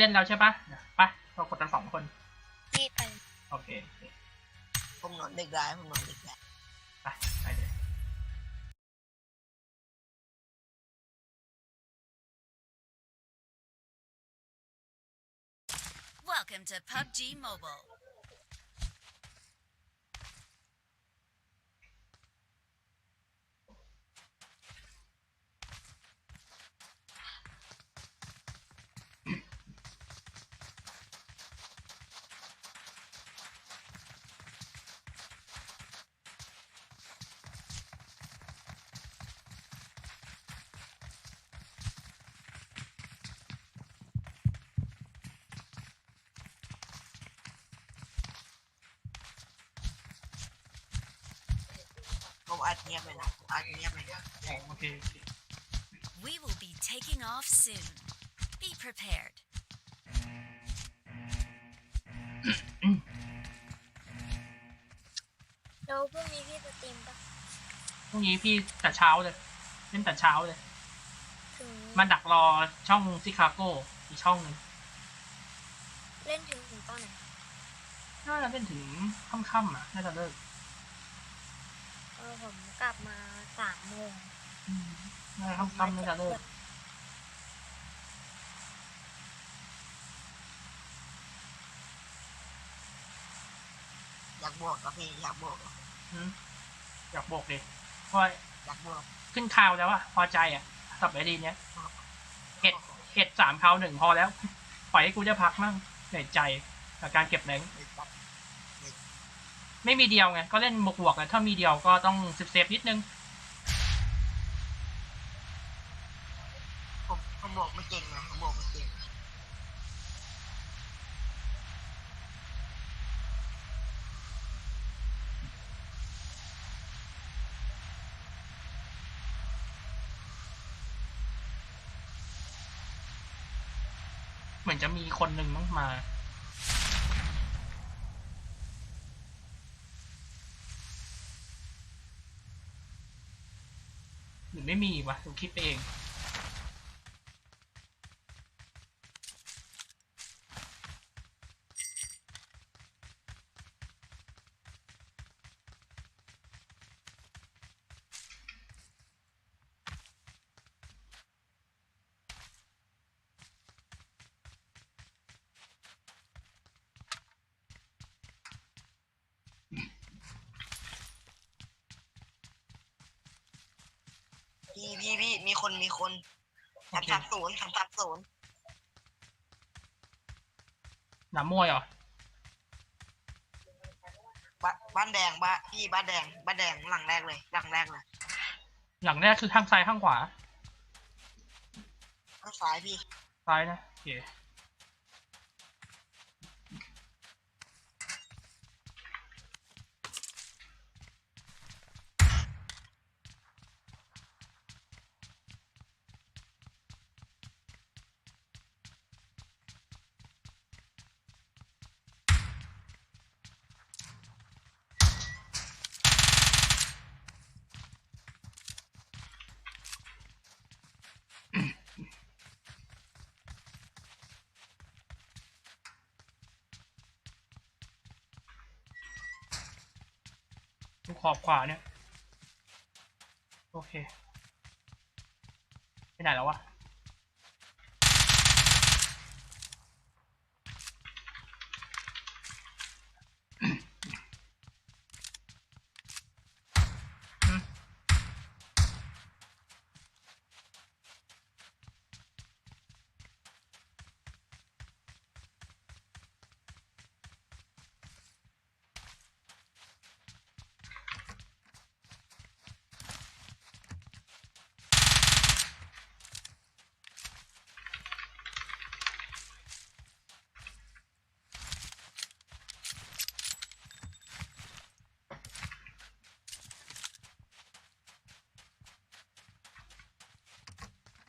เล่นแล้วใช่ปะไปเรากดกันสองคนพี่ไปโอเคโอเคผมนอนดึกได้ผมนอนดึกได้ไปไปเลย Welcome to PUBG Mobile. ผมอัดเงียบเลยนะอัดเงียบเลยนะโอเคโอเค We will be taking off soon. Be prepared. แล้วพรุ่งนี้พี่จะเตรียมปะพรุ่งนี้พี่แต่เช้าเลยเล่นแต่เช้าเลย ถึงมันดักรอช่องซิคาโกอีกช่องหนึ่งเล่นถึงถึงตอนไหนน่าจะเล่นถึงค่ำๆอะน่าจะเลิกเออ ผมกลับมาสามโมงอืมน่าจะค่ำๆน่าจะเลิกอยากบวกกับพี่อยากบวกอืมอยากบอกเลยเพราะว่าอยากบวกขึ้นข่าวแล้วอะพอใจอะสับไอดีเนี้ยเห็ดเห็ดสามคราวหนึ่งพอแล้ว ปล่อยให้กูได้พักมั่งเหนื่อยใจกับการเก็บแรง ไม่ตัดไม่มีเดียวไงก็เล่นบวกบวกๆอะถ้ามีเดียวก็ต้องเซฟๆนิดนึงผมผมบวกไม่เก่งนะผมบวกไม่เก่งเหมือนจะมีคนหนึ่งต้องมา หรือ ไม่มีวะผมคิดไปเอง พี่พี่พี่ มีคนมีคนโอสามเคสามศูนย์สามสามศูนย์หนามมวยเหรอ บ้านบ้านแดงบ้านพี่บ้านแดง บ้านแดงหลังแรกเลย หลังแรกเลยหลังแรกคือข้างซ้ายข้างขวา ข้างซ้ายพี่ซ้ายนะโอเค ดูขอบขวาเนี่ย โอเค ไปไหนแล้ววะ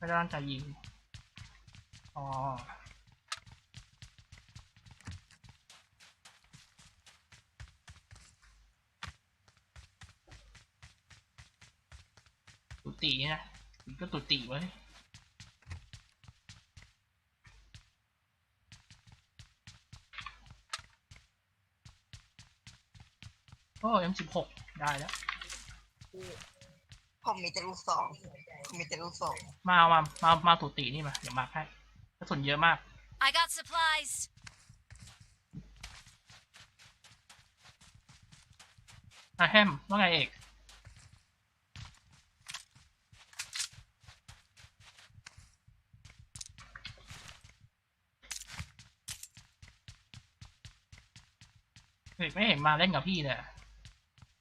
ไม่ได้ตั้งใจยิง อ๋อ ตุตินะมันก็ตุตีไว้โอ้ M16 ได้แล้ว ผมมีแต่ลูกสองผมมีแต่ลูกสองมาเอามามามาตุตีนี่มาเดี๋ยวมาให้กระสุนเยอะมาก I got supplies. อะแฮมว่าไงเอกเอกไม่เห็นมาเล่นกับพี่เลยอะ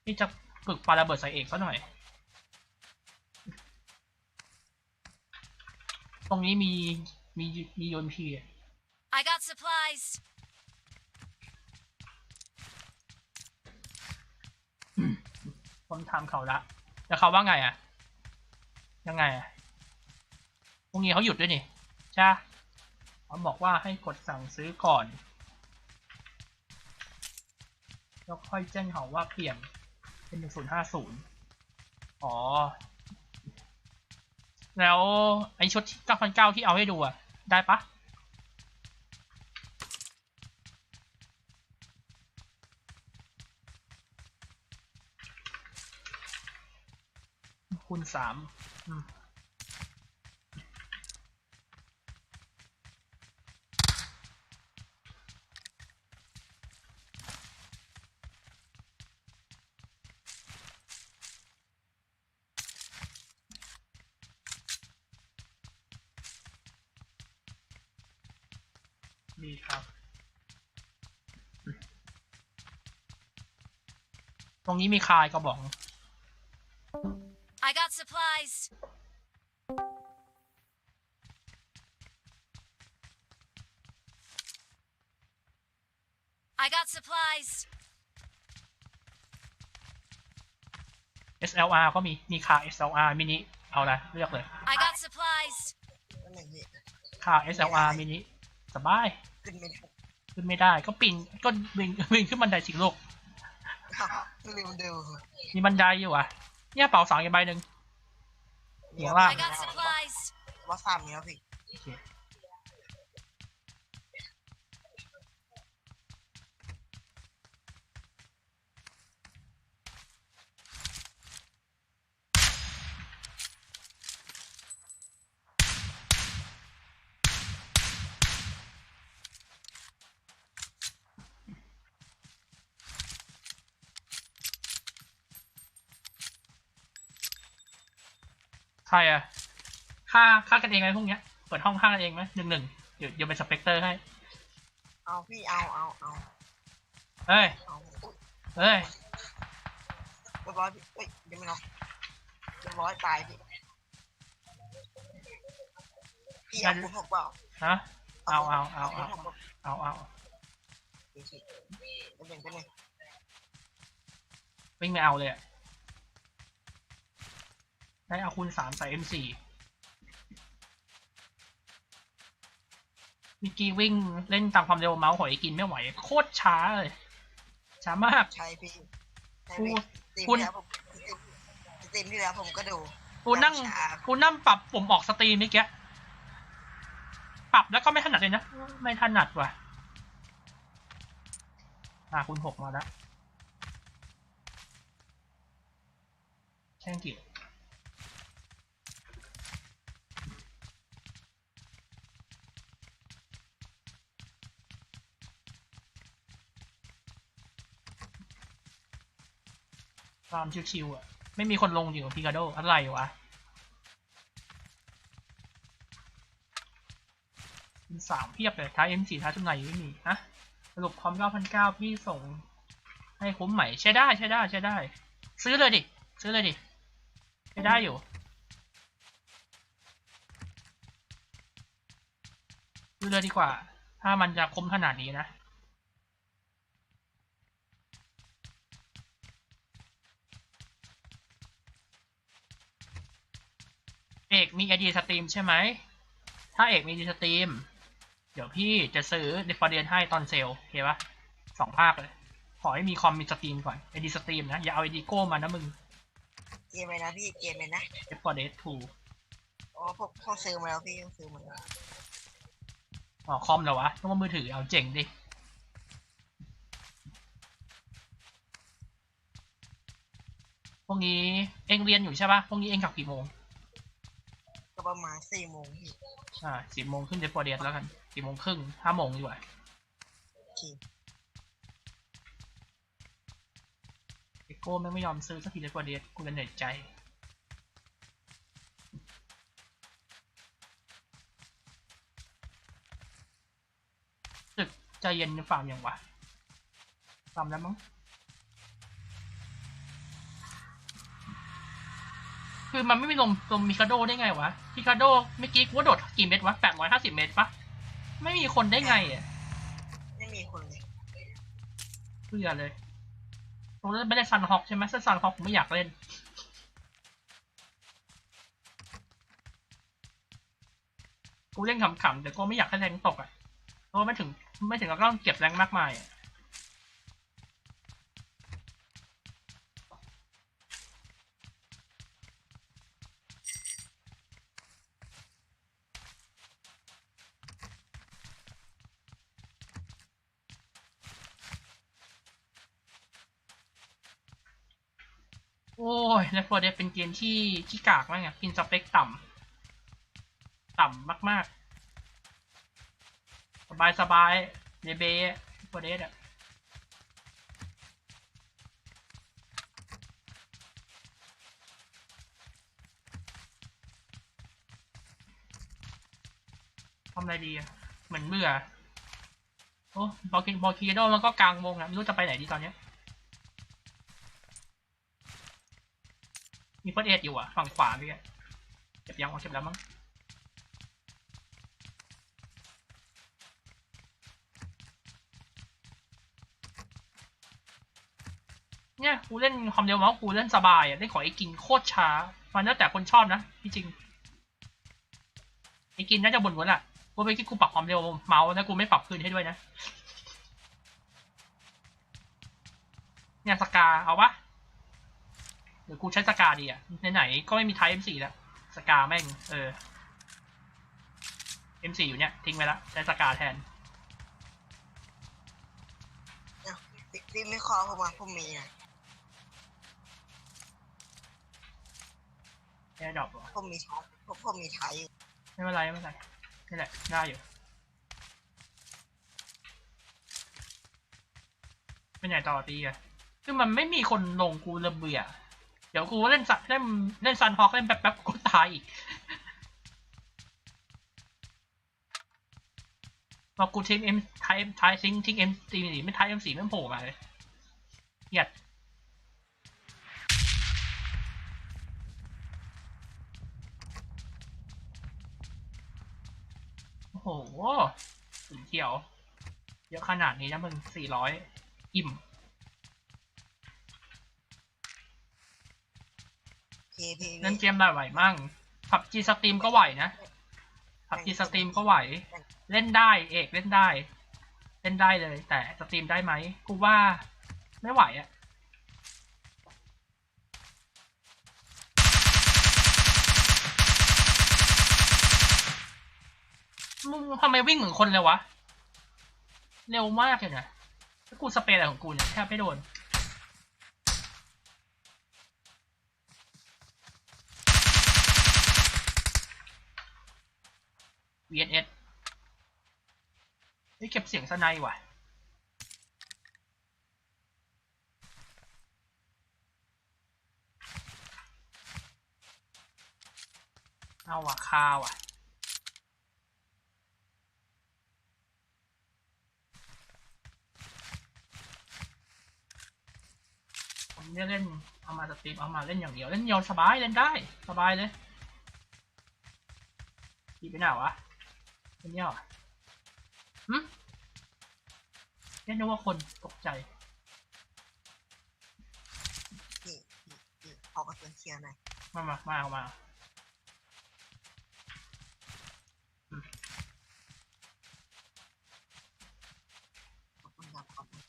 พี่จะฝึกปาระเบิดใส่เอกซะหน่อย ตรงนี้มีมีมีโยนพีอะ I got supplies. ผมถามเขาละ แล้วเขาว่าไงอะ ยังไงอะพรุ่งนี้เขาหยุดด้วยนี่ใช่ปะเขาบอกว่าให้กดสั่งซื้อก่อน แล้วค่อยแจ้งเขาว่าเปลี่ยนเป็นหนึ่งศูนย์ห้าศูนย์อ๋อ แล้วไอชุดเก้าพันเก้าที่เอาให้ดูอะได้ปะคูณสามอืม รงนี้มีคายก็บอก I got supplies. I got supplies. SLR ก็มีมีคา SLR มินิเอาละเลือกเลย I got supplies. นั่นเองพี่คา SLR มินิสบาย ขึ้นไม่ได้ ขึ้นไม่ได้ ก็ปีนก็วิ่งวิ่งขึ้นบันไดสิลูก เร็วลืมดูมีบันไดอยู่อะ เนี่ยเป๋าสองอีกใบหนึ่ง เดี๋ยวว่า I got supplies. ว่าสามเนี้ยสิ ใครอะค่าค่ากันเองไหมพวกเนี้ยเปิดห้องค่ากันเองไหมหนึ่งหนึ่งเดี๋ยวเดี๋ยวเป็นสเปกเตอร์ให้ เอาพี่เอาเอาเอาเฮ้ยเอาอุ๊ยเฮ้ยเรียบร้อยพี่เอ้ยยังไม่น็อกเรียบร้อยตายพี่พี่เอาคุณหกเปล่าฮะเอาเอาเอาคุณเอาหกเอาเอาพี่พี่เป็นหนึ่งเป็นหนึ่งวิ่งไม่เอาเลยอะ ได้เอาคูณสามใส่ M4 เมื่อกี้วิ่งเล่นตามความเร็วเมาส์หอยกินไม่ไหว โคตรช้าเลยช้ามาก ใช่พี่ใช่คุณพี่คุณ ตีมที่แล้วผมตีมที่แล้วผมก็ดูกูนั่งช้ากูนั่งปรับผมออกสตรีมเมื่อกี้ปรับแล้วก็ไม่ถนัดเลยนะ ไม่ถนัดว่ะอ่าคูณหกมาแล้วแช่ งกิจความชิวๆอะ ไม่มีคนลงอยู่พิกาโดอะไรวะเป็นสามเพียบเลยท้าย M4 ท้ายทุนไหนไม่มีฮะสรุปคอม9,900พี่ส่ง ให้คุ้มใหม่ใช้ได้ใช้ได้ใช้ได้ ซื้อเลยดิ ซื้อเลยดิใช้ได้อยู่ซื้อเลยดีกว่า ถ้ามันจะคุ้มขนาดนี้นะ เอกมีไอดีสตรีมใช่ไหม ถ้าเอกมีไอดีสตรีม เดี๋ยวพี่จะซื้อเดฟเดียนให้ตอนเซลล์โอเคปะสองภาคเลย ขอให้มีคอมมีสตรีมก่อนไอดีสตรีมนะ อย่าเอาไอดีโก้มานะมึง เกมเลยนะพี่เกมเลยนะเดฟเดียนทูอ๋อพวกเขาซื้อมาแล้วพี่เขาซื้อมาแล้วอ๋อคอมเหรอวะต้องว่ามือถือเอาเจ๋งดิพรุ่งนี้เองเรียนอยู่ใช่ปะพรุ่งนี้เองกลับกี่โมง ก็ประมาณสี่โมงพี่อ่าสิบโมงขึ้นเดฟโฟเดียแล้วกันสี่โมงครึ่งห้าโมงดีกว่าโอเคเอโก้แม่งไม่ยอมซื้อสักทีเดฟโฟเดียกูเลยเหนื่อยใจตึกใจเย็นฟาร์มยังวะฟาร์มแล้วมั้ง คือมันไม่มีลมลมมิคาโดได้ไงวะมิคาโดเมื่อกี้กูว่าโดดกี่เมตรวะแปดร้อยห้าสิบเมตรปะไม่มีคนได้ไงอะไม่มีคนเลยเพื่อเลยตรงนั้นไม่ได้ซันฮอกใช่ไหมถ้าซันฮอกผมไม่อยากเล่นกูเล่นขำๆแต่ก็ไม่อยากให้แรงตกอะเพราะว่าไม่ถึงไม่ถึงกับต้องเก็บแรงมากมายอะ โอ้ยแล้วฟอร์เดฟเป็นเกมที่ที่กากมากอะกินสเปคต่ำต่ำมากๆ สบายสบายเดเบฟอร์เดฟอะทำอะไรดีอะเหมือนเบื่อ โอ้บอลกินบอลคีโดมันก็กลางวงอะไม่รู้จะไปไหนดีตอนเนี้ย มีเฟิร์สเอดอยู่อะ ฝั่งขวาพี่อะเก็บยังเอาเก็บแล้วมั้งเนี่ยกูเล่นความเร็วมาส์กูเล่นสบายอะเล่นของไอ้กินโคตรช้า มันแล้วแต่คนชอบนะที่จริงไอ้กินน่าจะบ่นหัวแหละกูไปคิดกูปรับความเร็วเมาส์นะกูไม่ปรับคืนให้ด้วยนะเนี่ยสกาเอาปะ รือกูใช้สกาดีอะไหนๆก็ไม่มีไทป์ M4 แล้วสกาแม่ง เออ M4 อยู่เนี่ยทิ้งไปแล้วใช้สกาแทนเนี่ยพี่พี่ไม่ขอผมมาผมมีนะแค่ดรอปเหรอผมมีท็อปผมผมมีไทยอยู่ไม่เป็นไรไม่เป็นไรนี่แหละได้อยู่เป็นไหนต่อตีอะคือมันไม่มีคนลงกูระเบื่อ เดี๋ยวกูเล่นสัเล่นเล่นซันฮอกเล่นแป๊บๆกูตายอีกพอกูทิ้งเอ็มไทยไทยทิ้งทิ้งเอ็มตีสีไม่ไทยเอ็มสี่ไม่โผล่มาเลยหยียดโอ้โหสีเขียว เยอะขนาดนี้นะมึงสี่ร้อยอิ่ม พี่พี่เล่นเกมได้ไหวมั่งผับจีสตรีมก็ไหวนะผับจีสตรีมก็ไหว เล่นได้เอกเล่นได้ เล่นได้เลย แต่สตรีมได้ไหมกูว่าไม่ไหวอะมึงทำไมวิ่งเหมือนคนเลยวะ เร็วมากเลยนะแล้วกูสเปรย์อะไรของกูเนี่ยแทบไม่โดน VNS เฮ้ยเก็บเสียงสไนว่ะเอาว่ะคาว่ะผมเนี่ยเล่นเอามาสตรีมเอามาเล่นอย่างเดียวเล่นเดียวสบายเล่นได้สบายเลยดีไปไหนวะ เป็นเนี่ยเหรอหึแค่นึกว่าคนตกใจพี่พี่พี่ขอกระสุนเคลียร์หน่อย มามามาเอามาอืม ขอบคุณครับขอบคุณ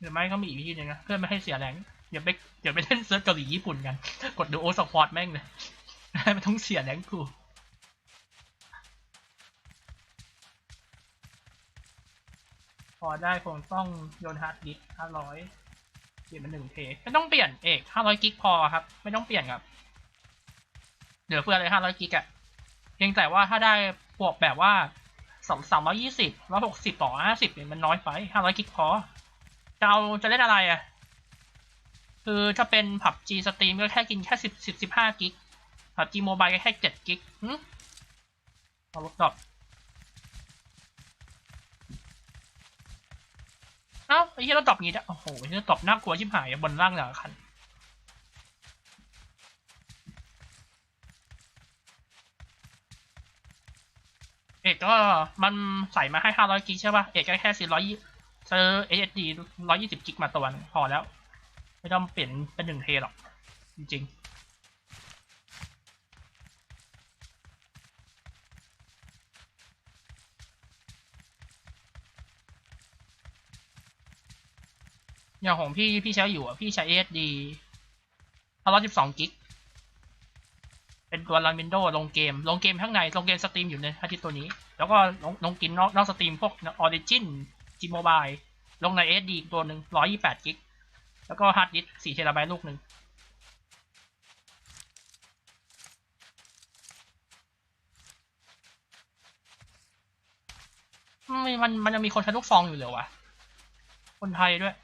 ห รือไม่ก็มีอีกวิธีหนึ่งนะเพื่อไม่ให้เสียแรงเดี๋ยวไปเดี๋ยวไปเล่นเซิร์ฟเกาหลีญี่ปุ่นกัน กดดูโอสปอร์ตแม่งเลยไม่ต้องเสียแรงกูพอได้คงต้องโยนฮาร์ดดิสห้าร้อยเปลี่ยนเป็นหนึ่งเทไม่ต้องเปลี่ยนเอกห้าร้อยกิกพอครับ ไม่ต้องเปลี่ยนครับเหลือเฟื่อเลยห้าร้อยกิกอะเพียงแต่ว่าถ้าได้บวกแบบว่าสองสามร้อยี่สิบร้อยหกสิบต่อห้าสิบเนี่ยมันน้อยไปห้าร้อยกิกพอ จะเอาจะเล่นอะไรอะคือถ้าเป็นผับจีสตรีมก็แค่กินแค่สิบสิบสิบห้ากิกผับจีโมบายก็แค่เจ็ดกิกหึเอาลดดรอปเอ้าไอ้ที่เราตอบงี้ได้โอ้โหไอ้ที่เราตอบน่ากลัวชิบหายบนล่างหลังคันเอกก็มันใส่มาให้ห้าร้อยกิกใช่ป่ะ เอกก็แค่สี่ร้อย ซื้อ SSD ร้อยยี่สิบกิกมาตัวนพอแล้ว ไม่ต้องเปลี่ยนเป็นหนึ่งเทหรอก จริงอย่างของพี่พี่ใช้อยู่อะ พี่ใช้ SSD ห้าร้อยสิบสองกิก เป็นตัวรันวินโดว์ลงเกม ลงเกมข้างใน ลงเกมสตรีมอยู่ในอาทิตย์ตัวนี้ แล้วก็ลงลงกินนอกนอกสตรีมพวกออริจิน จิโมบายลงใน SD อีกตัวหนึ่งร้อยยี่แปดกิก แล้วก็ฮาร์ดดิสก์สี่เทราไบต์ลูกหนึ่งมันมันมันยังมีคนใช้ลูกซองอยู่เหรอวะ คนไทยด้วย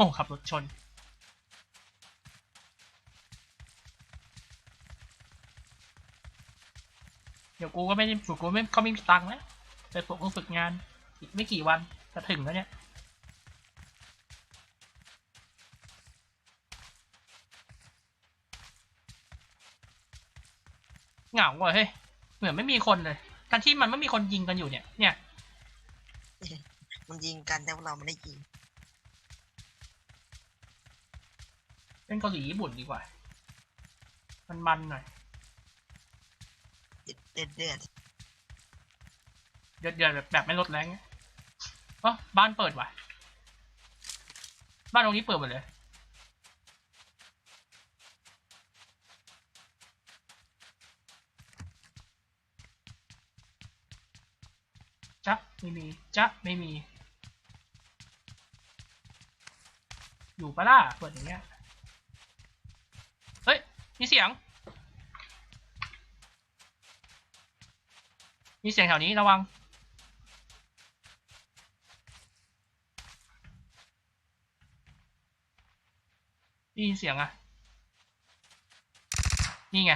อ้ขับรถชน เดี๋ยวกูก็ไม่ได้ฝึกกูไม่เขาไม่มีตังค์แล้วไปฝึกต้องฝึกงาน อีกไม่กี่วันจะถึงแล้วเนี่ยเหงาว่ะเฮ้ยเหมือนไม่มีคนเลยทั้งที่มันไม่มีคนยิงกันอยู่เนี่ย เนี่ย มันยิงกันแต่ว่าเราไม่ได้ยิง เป็นเกาหลีญี่ปุ่นดีกว่า มันมันหน่อย เดือดเดือดเดือดเดือดเดือดแบบแบบไม่ลดแรงเงี้ยอ๋อบ้านเปิดว่ะ บ้านตรงนี้เปิดหมดเลย จ๊ะไม่มี จ๊ะไม่มี อยู่ปะล่ะเปิดอย่างเงี้ยเฮ้ย มีเสียง มีเสียงแถวนี้ระวัง ได้ยินเสียงอะนี่ไง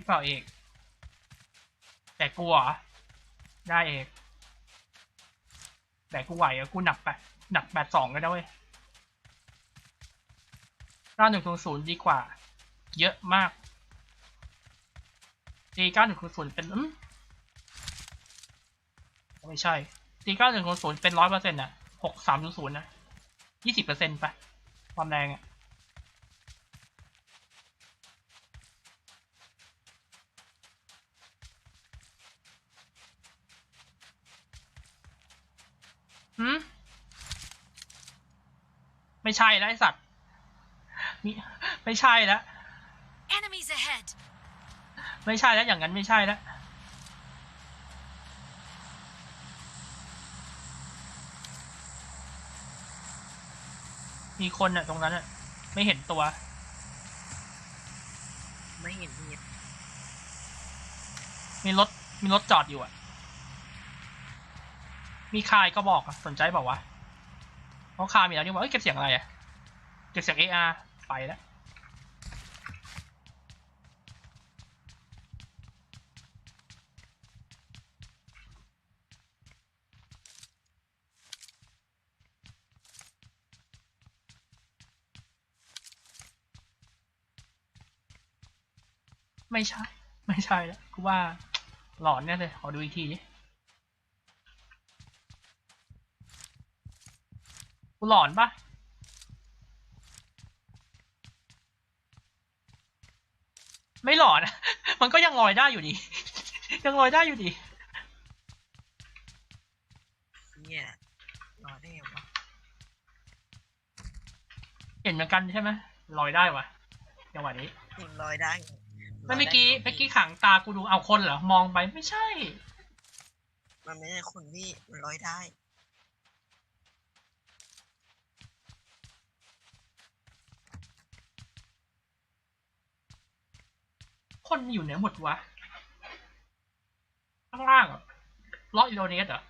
พี่เปล่าเอก แต่กูเหรอได้เอก แต่กูไหวอะกูหนักแปดหนักแปดสองก็ได้เว้ยเก้าหนึ่งศูนย์ดีกว่า เยอะมากตีเก้าหนึ่งศูนย์เป็นอืมไม่ใช่ตีเก้าหนึ่งศูนย์เป็นร้อยเปอร์เซ็นต์อะหกสามศูนย์นะยี่สิบเปอร์เซ็นต์ไปความแรงอะ ใช่แล้วไอสัตว์มีไม่ใช่แล้ว Enemies ahead! ไม่ใช่แล้วอย่างนั้นไม่ใช่แล้วมีคนอะตรงนั้นอะไม่เห็นตัว ไม่เห็นพี่มีรถมีรถจอดอยู่อะมีคายก็บอกอะสนใจบอกว่าวะ เพราคามีแล้วนี่ว่าเอ้ยเก็บเสียงอะไรอะเก็บเสียง AR ไปแล้วไม่ใช่ ไม่ใช่แล้วกูว่าหลอนเนี่ยเลย ขอดูอีกที กูหลอนปะไม่หลอนอะมันก็ยังลอยได้อยู่ดี ยังลอยได้อยู่ดีเนี่ยรอได้ไงวะเห็นเหมือนกันใช่ไหมลอยได้วะจังหวะนี้ถึงลอยได้ไงแล้วเมื่อกี้ลยได้ไงเมื่อกี้ขังตากูดูเอาคนเหรอมองไปไม่ใช่ มันไม่ใช่คนพี่มันลอยได้ คนอยู่ไหนหมดวะ ข้างล่างเหรอล้ออิโรเนสเหรอ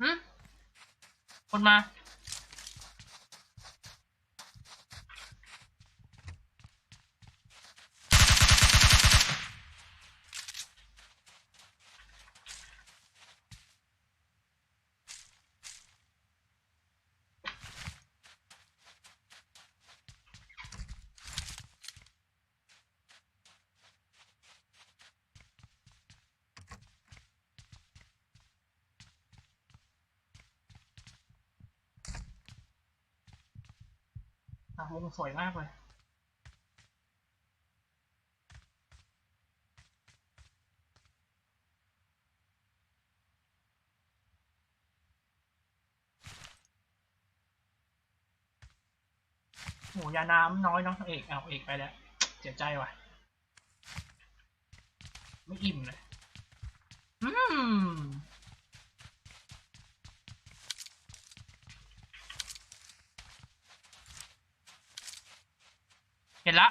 หืมคนมา วงสวยมากเลยโหยาน้ำน้อยเนาะเอกเอาเอกไปแล้วเสียใจว่ะ ไม่อิ่มเลย อืม เห็นละ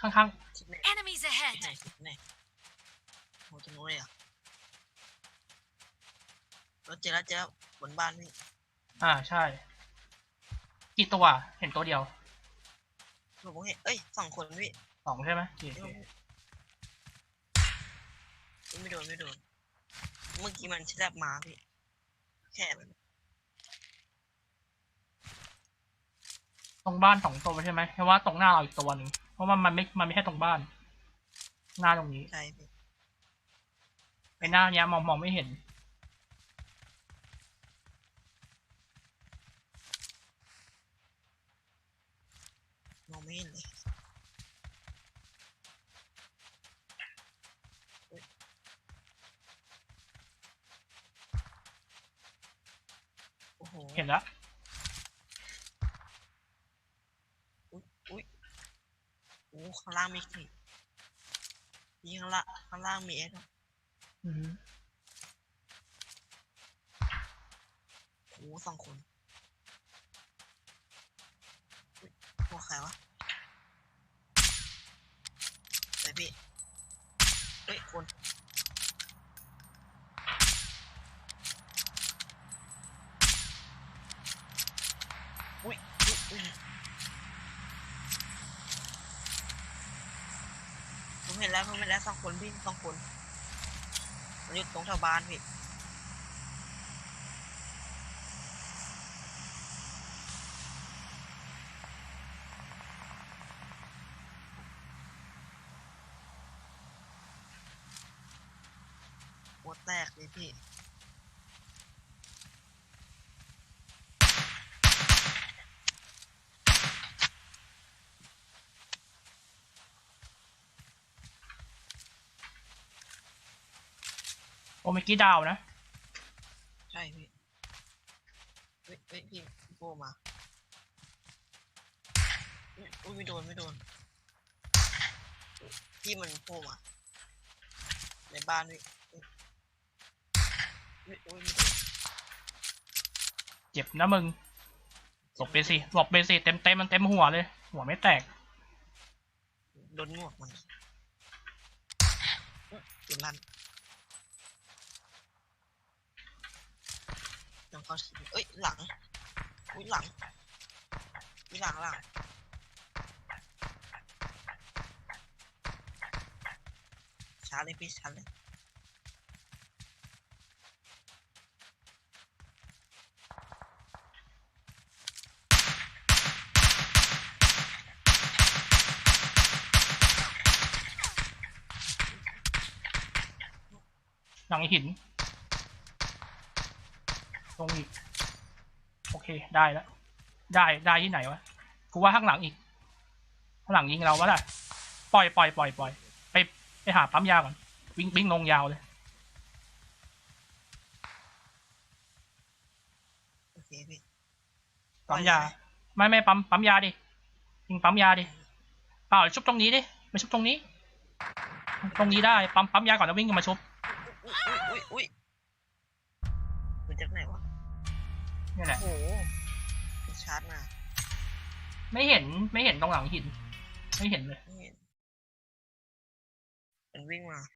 ข้างคิดไหน Enemies คิด ahead! ไหนคิดไหนโหจะรู้เลยเหรอะรถเจอแล้วเจอแล้วบนบ้านพี่ๆ อ่าใช่ กี่ตัว เห็นตัวเดียว ผมเห็นเอ้ยสองคนพี่สองใช่ไหมโอเคเอ้ยไม่โดนไม่โดนเมื่อกี้มันแฉลบมาพี่แค่มัน ตรงบ้านสองตัวใช่ไหมเพราะว่าตรงหน้าเราอีกตัวหนึ่งเพราะว่ามันไม่ มันไม่ใช่ตรงบ้าน หน้าตรงนี้ใช่พี่ ไอ้หน้าเนี้ยมองมองไม่เห็น มองไม่เห็นเลยอุ๊ยโอ้โห เห็นแล้ว อุ้ยอุ้ยโอ้ข้างล่างมีสินี่ข้างล่างข้างล่างมีเอสอือฮึโอ้สองคนอุ๊ยพวกใครวะไหนพี่เฮ้ยคนอุ้ยอุ้ยอุ้ยผมเห็น แล้วผมเห็นแล้วสองคนพี่สองคนมันอยู่ตรงแถวบ้านพี่ แตกเลยพี่ โอ เมื่อกี้ดาวนะ ใช่พี่เฮ้ยเฮ้ยพี่พี่โบมาอุ๊ยอุ้ยไม่โดนไม่โดนพี่มันโผล่มาในบ้านพี่อุ้ยอุ้ยไม่โดนเจ็บนะมึงหลบไปสิหลบไปสิเต็มเต็มมันเต็มหัวเลย หัวไม่แตกโดนงวกมันอุ๊ยจุดลั่นังเข้าสิเอ้ยหลังอุ้ยหลังมีหลังหลังช้าเลยพี่ช้าเลยหลังหิน ตรงอีก โอเคได้แล้ว ได้ได้ที่ไหนวะกูว่าข้างหลังอีก ข้างหลังยิงเราวะล่ะปล่อยปล่อยปล่อยปล่อยไปไปหาปั๊มยาก่อนวิ่งวิ่งลงยาวเลยโอเคพี่ปั๊มยา ไม่ไม่ปั๊มปั๊มยาดิยิงปั๊มยาดิเปล่าชุบตรงนี้ดิมาชุบตรงนี้ ตรงนี้ได้ปั๊มปั๊มยาก่อนแล้ววิ่งมาชุบอุ้ยอุ้ยอุ้ยมันจากไหนวะ นี่แหละ โอ้โหมันชาร์จมาไม่เห็นไม่เห็นตรงหลังหิน ไม่เห็นเลย ไม่เห็นมันวิ่งมา